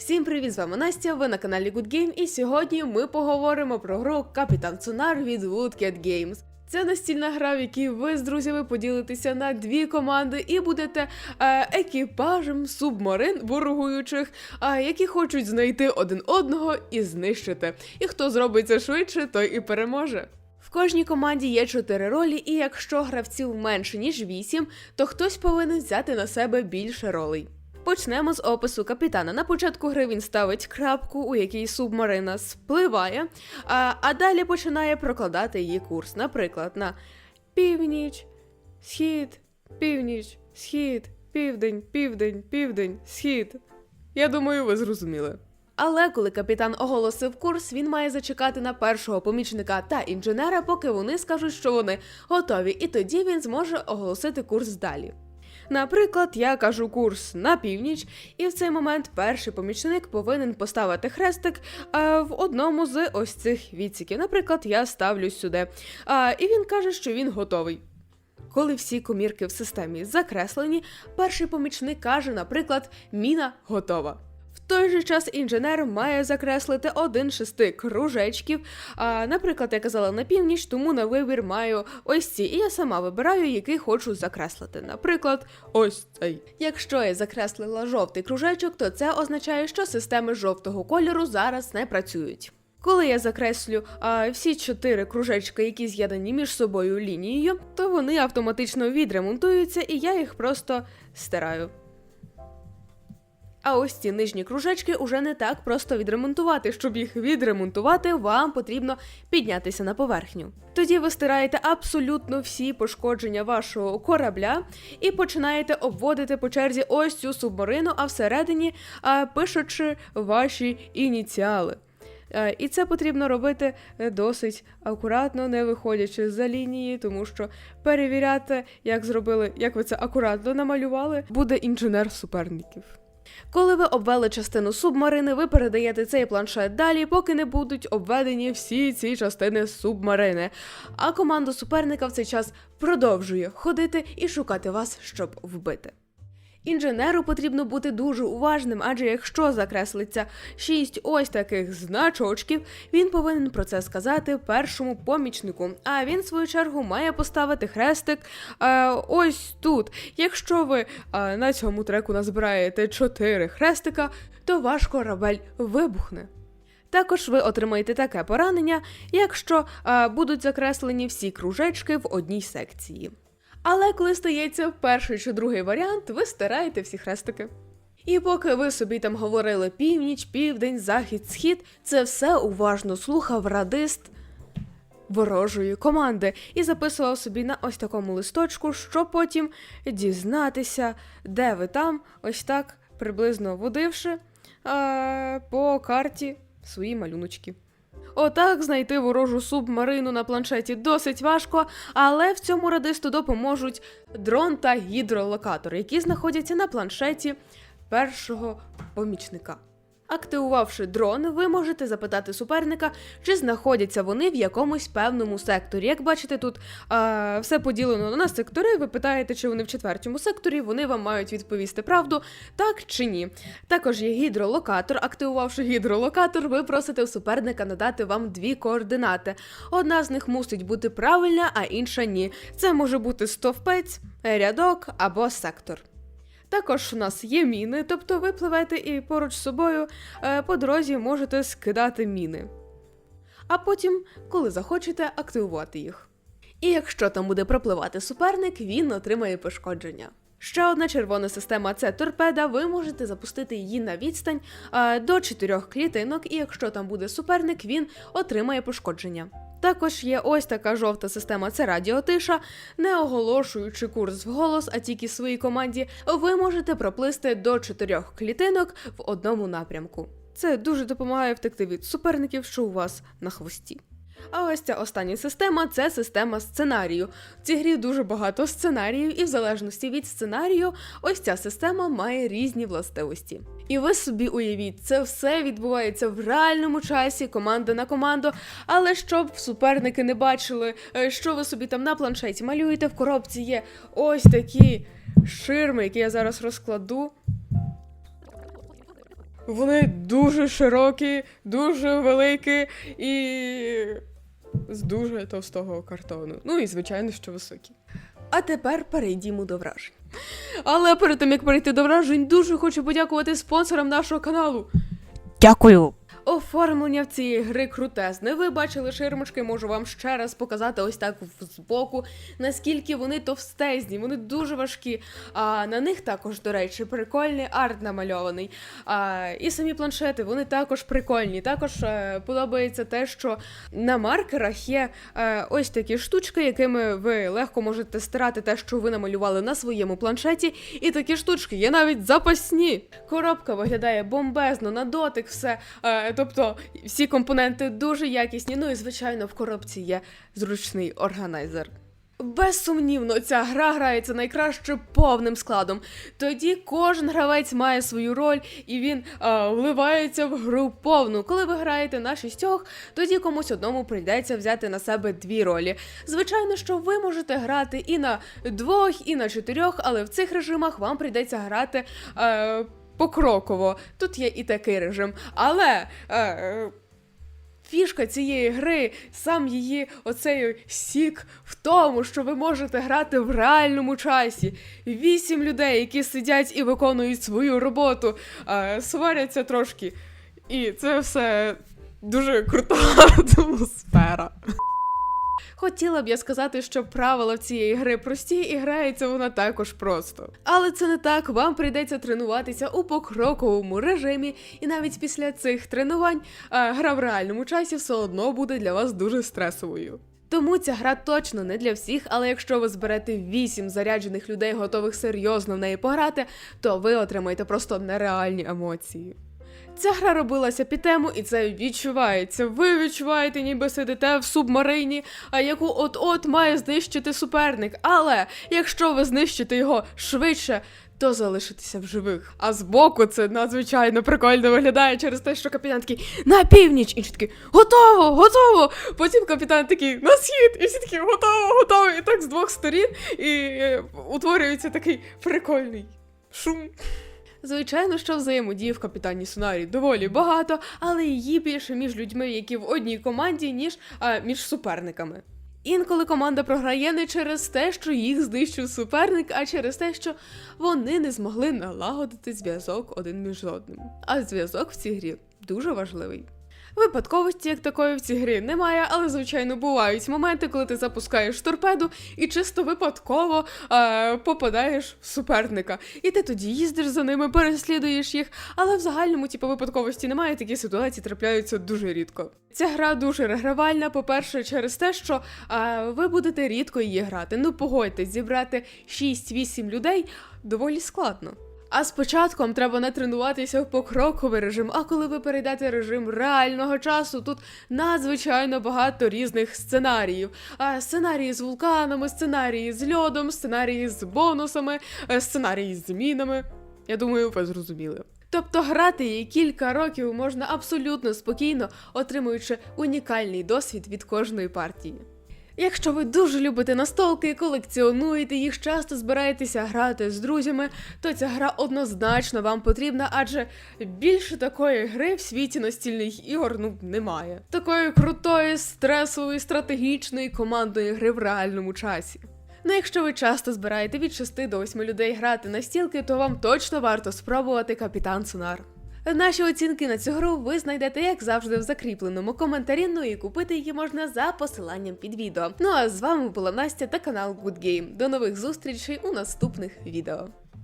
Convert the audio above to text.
Всім привіт, з вами Настя. Ви на каналі Good Game, і сьогодні ми поговоримо про гру Капітан Цунар від Woodcat Games. Це настільна гра, в якій ви з друзями поділитеся на дві команди і будете е, екіпажем субмарин ворогуючих, е, які хочуть знайти один одного і знищити. І хто зробить це швидше, той і переможе. В кожній команді є чотири ролі, і якщо гравців менше ніж вісім, то хтось повинен взяти на себе більше ролей. Почнемо з опису капітана. На початку гри він ставить крапку, у якій субмарина спливає, а, а далі починає прокладати її курс. Наприклад, на північ, схід, північ, схід, південь, південь, південь, схід. Я думаю, ви зрозуміли. Але коли капітан оголосив курс, він має зачекати на першого помічника та інженера, поки вони скажуть, що вони готові, і тоді він зможе оголосити курс далі. Наприклад, я кажу курс на північ, і в цей момент перший помічник повинен поставити хрестик е, в одному з ось цих відсіків. Наприклад, я ставлю сюди. А, і він каже, що він готовий. Коли всі комірки в системі закреслені, перший помічник каже, наприклад, міна готова. Той же час інженер має закреслити один шести кружечків. А, наприклад, я казала на північ, тому на вибір маю ось ці, і я сама вибираю, який хочу закреслити. Наприклад, ось цей. Якщо я закреслила жовтий кружечок, то це означає, що системи жовтого кольору зараз не працюють. Коли я закреслю а, всі чотири кружечки, які з'єднані між собою лінією, то вони автоматично відремонтуються, і я їх просто стираю. А ось ці нижні кружечки уже не так просто відремонтувати. Щоб їх відремонтувати, вам потрібно піднятися на поверхню. Тоді ви стираєте абсолютно всі пошкодження вашого корабля і починаєте обводити по черзі ось цю субмарину, а всередині пишучи ваші ініціали. Е, І це потрібно робити е, досить акуратно, не виходячи за лінії, тому що перевіряти, як зробили, як ви це акуратно намалювали, буде інженер суперників. Коли ви обвели частину субмарини, ви передаєте цей планшет далі, поки не будуть обведені всі ці частини субмарини. А команда суперника в цей час продовжує ходити і шукати вас, щоб вбити. Інженеру потрібно бути дуже уважним, адже якщо закреслиться шість ось таких значочків, він повинен про це сказати першому помічнику. А він, в свою чергу, має поставити хрестик е, ось тут. Якщо ви е, на цьому треку назбираєте чотири хрестика, то ваш корабель вибухне. Також ви отримаєте таке поранення, якщо е, будуть закреслені всі кружечки в одній секції. Але коли стається перший чи другий варіант, ви стираєте всі хрестики. І поки ви собі там говорили північ, південь, захід, схід, це все уважно слухав радист ворожої команди і записував собі на ось такому листочку, щоб потім дізнатися, де ви там, ось так приблизно водивши е, по карті свої малюночки. Отак знайти ворожу субмарину на планшеті досить важко, але в цьому радисту допоможуть дрон та гідролокатор, які знаходяться на планшеті першого помічника. Активувавши дрон, ви можете запитати суперника, чи знаходяться вони в якомусь певному секторі. Як бачите, тут а, все поділено на сектори. Ви питаєте, чи вони в четвертому секторі, вони вам мають відповісти правду, так чи ні. Також є гідролокатор. Активувавши гідролокатор, ви просите у суперника надати вам дві координати. Одна з них мусить бути правильна, а інша ні. Це може бути стовпець, рядок або сектор. Також у нас є міни, тобто ви пливете і поруч з собою е, по дорозі можете скидати міни. А потім, коли захочете, активувати їх. І якщо там буде пропливати суперник, він отримає пошкодження. Ще одна червона система це торпеда. Ви можете запустити її на відстань е, до 4 клітинок, і якщо там буде суперник, він отримає пошкодження. Також є ось така жовта система це радіотиша. Не оголошуючи курс вголос, а тільки своїй команді, ви можете проплисти до чотирьох клітинок в одному напрямку. Це дуже допомагає втекти від суперників, що у вас на хвості. А ось ця остання система це система сценарію. В цій грі дуже багато сценаріїв, і в залежності від сценарію, ось ця система має різні властивості. І ви собі уявіть, це все відбувається в реальному часі, команда на команду. Але щоб суперники не бачили, е, що ви собі там на планшеті малюєте, в коробці є ось такі ширми, які я зараз розкладу. Вони дуже широкі, дуже великі і з дуже товстого картону. Ну і звичайно, що високі. А тепер перейдімо до вражень. Але перед тим як перейти до вражень, дуже хочу подякувати спонсорам нашого каналу. Дякую. Оформлення в цієї гри крутезне. Ви бачили ширмочки, можу вам ще раз показати ось так збоку, наскільки вони товстезні, вони дуже важкі. А на них також, до речі, прикольний арт намальований. А, і самі планшети, вони також прикольні. Також е, подобається те, що на маркерах є е, ось такі штучки, якими ви легко можете стирати те, що ви намалювали на своєму планшеті. І такі штучки є навіть запасні. Коробка виглядає бомбезно, на дотик все. Е, тобто всі компоненти дуже якісні. Ну і звичайно, в коробці є зручний органайзер. Безсумнівно, ця гра грається найкраще повним складом. Тоді кожен гравець має свою роль і він а, вливається в гру повну. Коли ви граєте на шістьох, тоді комусь одному прийдеться взяти на себе дві ролі. Звичайно, що ви можете грати і на двох, і на чотирьох, але в цих режимах вам прийдеться грати. Е, Покроково, тут є і такий режим. Але е, фішка цієї гри, сам її оцей сік в тому, що ви можете грати в реальному часі. Вісім людей, які сидять і виконують свою роботу, е, сваряться трошки. І це все дуже крута атмосфера. Хотіла б я сказати, що правила цієї гри прості і грається вона також просто. Але це не так, вам прийдеться тренуватися у покроковому режимі, і навіть після цих тренувань а, гра в реальному часі все одно буде для вас дуже стресовою. Тому ця гра точно не для всіх, але якщо ви зберете 8 заряджених людей, готових серйозно в неї пограти, то ви отримаєте просто нереальні емоції. Ця гра робилася під тему, і це відчувається. Ви відчуваєте, ніби сидите в субмарині, а яку от-от має знищити суперник. Але якщо ви знищите його швидше, то залишитеся в живих. А збоку це надзвичайно прикольно виглядає через те, що капітан такий на північ, інші такі готово, готово. Потім капітан такий на схід, і всі такі готово, готово. І так з двох сторін, і е, утворюється такий прикольний шум. Звичайно, що взаємодії в капітані Сонарі доволі багато, але її більше між людьми, які в одній команді, ніж а, між суперниками. Інколи команда програє не через те, що їх знищив суперник, а через те, що вони не змогли налагодити зв'язок один між одним. А зв'язок в цій грі дуже важливий. Випадковості як такої в цій грі немає, але звичайно бувають моменти, коли ти запускаєш торпеду і чисто випадково е, попадаєш в суперника. І ти тоді їздиш за ними, переслідуєш їх. Але в загальному, типу, випадковості немає, такі ситуації трапляються дуже рідко. Ця гра дуже регравальна, по-перше, через те, що е, ви будете рідко її грати. Ну погодьтесь, зібрати 6-8 людей доволі складно. А спочатку вам треба натренуватися в покроковий режим. А коли ви перейдете режим реального часу, тут надзвичайно багато різних сценаріїв. Сценарії з вулканами, сценарії з льодом, сценарії з бонусами, е, сценарії з змінами. Я думаю, ви зрозуміли. Тобто грати її кілька років можна абсолютно спокійно, отримуючи унікальний досвід від кожної партії. Якщо ви дуже любите настолки, колекціонуєте їх, часто збираєтеся грати з друзями, то ця гра однозначно вам потрібна, адже більше такої гри в світі настільних ігор ну немає. Такої крутої, стресової, стратегічної командної гри в реальному часі. Ну, якщо ви часто збираєте від 6 до 8 людей грати настілки, то вам точно варто спробувати Капітан Сунар. Наші оцінки на цю гру ви знайдете, як завжди, в закріпленому коментарі, ну і купити її можна за посиланням під відео. Ну а з вами була Настя та канал Good Game. До нових зустрічей у наступних відео.